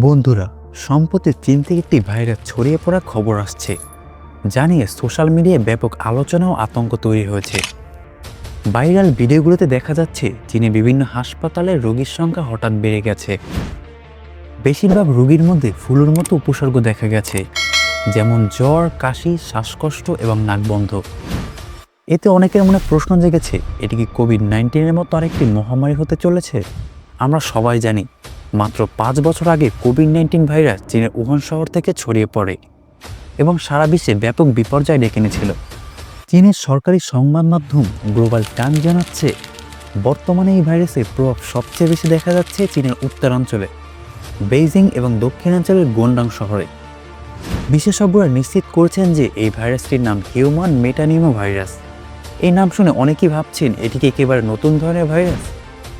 বন্ধুরা সম্প্রতি চীন থেকে একটি ভাইরাস ছড়িয়ে পড়ার খবর আসছে। জানিয়ে সোশ্যাল মিডিয়ায় ব্যাপক আলোচনা ও আতঙ্ক তৈরি হয়েছে। ভাইরাল ভিডিওগুলোতে দেখা যাচ্ছে, চীনে বিভিন্ন হাসপাতালে রোগীর সংখ্যা হঠাৎ বেড়ে গেছে। বেশিরভাগ রোগীর মধ্যে ফুলোর মতো উপসর্গ দেখা গেছে, যেমন জ্বর, কাশি, শ্বাসকষ্ট এবং নাকবন্ধ এতে অনেকের মনে প্রশ্ন জেগেছে, এটি কি কোভিড নাইন্টিনের মতো আরেকটি মহামারী হতে চলেছে? আমরা সবাই জানি মাত্র পাঁচ বছর আগে কোভিড নাইন্টিন ভাইরাস চীনের উহান শহর থেকে ছড়িয়ে পড়ে এবং সারা বিশ্বে ব্যাপক বিপর্যয় ডেকে এনেছিল। চীনের সরকারি সংবাদ মাধ্যম গ্লোবাল টাইম জানাচ্ছে, বর্তমানে এই ভাইরাসের প্রভাব সবচেয়ে বেশি দেখা যাচ্ছে চীনের উত্তরাঞ্চলে, বেইজিং এবং দক্ষিণাঞ্চলের গোন্ডাং শহরে। বিশেষজ্ঞরা নিশ্চিত করেছেন যে এই ভাইরাসটির নাম হিউম্যান মেটানিমো ভাইরাস এই নাম শুনে অনেকেই ভাবছেন, এটি কি একেবারে নতুন ধরনের ভাইরাস?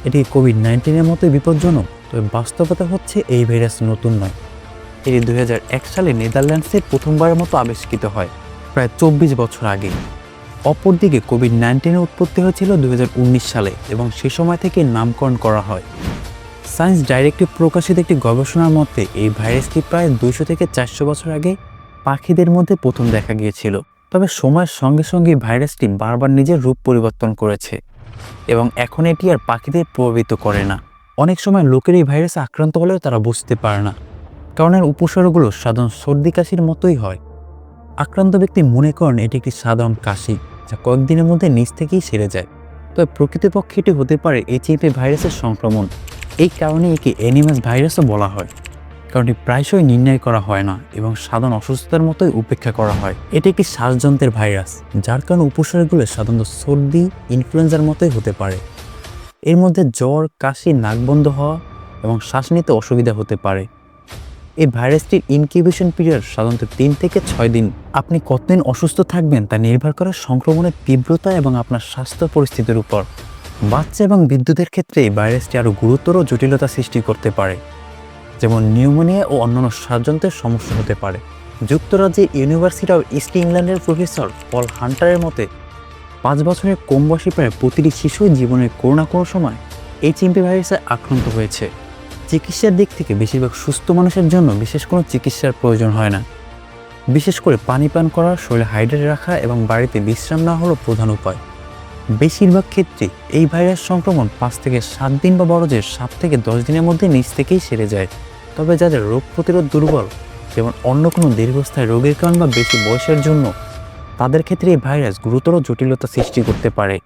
এটি কোভিড নাইন্টিনের মতোই বিপজ্জনক, তবে বাস্তবতা হচ্ছে এই ভাইরাস নতুন নয়। এটি দুই হাজার এক সালে নেদারল্যান্ডসে প্রথমবারের মতো আবিষ্কৃত হয়, প্রায় চব্বিশ বছর আগে। অপরদিকে কোভিড নাইন্টিনের উৎপত্তি হয়েছিল দুই হাজার উনিশ সালে এবং সে সময় থেকে নামকরণ করা হয়। সায়েন্স ডাইরেক্টে প্রকাশিত একটি গবেষণার মতে, এই ভাইরাসটি প্রায় দুইশো থেকে চারশো বছর আগে পাখিদের মধ্যে প্রথম দেখা গিয়েছিল। তবে সময়ের সঙ্গে সঙ্গে ভাইরাসটি বারবার নিজের রূপ পরিবর্তন করেছে। এবং এখন এটি আর পাখিদের প্রভাবিত করে না। অনেক সময় লোকের এই ভাইরাসে আক্রান্ত হলেও তারা বুঝতে পারে না, কারণ এর উপসর্গগুলো সাধারণ সর্দি কাশির মতোই হয়। আক্রান্ত ব্যক্তি মনে করেন এটি একটি সাধারণ কাশি, যা কয়েকদিনের মধ্যে নিজ থেকেই সেরে যায়। তবে প্রকৃতপক্ষে এটি হতে পারে এইচআইভি ভাইরাসের সংক্রমণ। এই কারণে একে অ্যানিমাস ভাইরাসও বলা হয়। কারণ এটি প্রায়শই নির্ণয় করা হয় না এবং সাধারণ অসুস্থতার মতোই উপেক্ষা করা হয়। এটি একটি শ্বাসযন্ত্রের ভাইরাস, যার কারণে উপসর্গগুলো সাধারণত সর্দি, ইনফ্লুয়েঞ্জার মতোই হতে পারে। এর মধ্যে জ্বর, কাশি, নাক বন্ধ হওয়া এবং শ্বাস নিতে অসুবিধা হতে পারে। এই ভাইরাসটির ইনকিউবেশন পিরিয়ড সাধারণত তিন থেকে ছয় দিন। আপনি কতদিন অসুস্থ থাকবেন তা নির্ভর করে সংক্রমণের তীব্রতা এবং আপনার স্বাস্থ্য পরিস্থিতির উপর। বাচ্চা এবং বিদ্যুতের ক্ষেত্রে এই ভাইরাসটি আরও গুরুতর জটিলতা সৃষ্টি করতে পারে। যেমন নিউমোনিয়া ও অন্যান্য শ্বাসযন্ত্রের সমস্যা হতে পারে। যুক্তরাজ্যের ইউনিভার্সিটি অফ ইস্ট ইংল্যান্ডের প্রফেসর পল হান্টারের মতে, পাঁচ বছরের কম বয়সী প্রায় প্রতিটি শিশুই জীবনের কোনো না কোনো সময় এই চিম্পি ভাইরাসে আক্রান্ত হয়েছে। চিকিৎসার দিক থেকে বেশিরভাগ সুস্থ মানুষের জন্য বিশেষ কোনো চিকিৎসার প্রয়োজন হয় না। বিশেষ করে পানি পান করা, শরীরে হাইড্রেট রাখা এবং বাড়িতে বিশ্রাম নেওয়া হলো প্রধান উপায়। বেশিরভাগ ক্ষেত্রে এই ভাইরাস সংক্রমণ পাঁচ থেকে সাত দিন বা বড়জের সাত থেকে দশ দিনের মধ্যে নিচ থেকেই সেরে যায়। তবে যাদের রোগ প্রতিরোধ দুর্বল, যেমন অন্য কোনো দীর্ঘস্থায়ী রোগের কারণ বা বেশি বয়সের জন্য, তাদের ক্ষেত্রে এই ভাইরাস গুরুতর জটিলতা সৃষ্টি করতে পারে।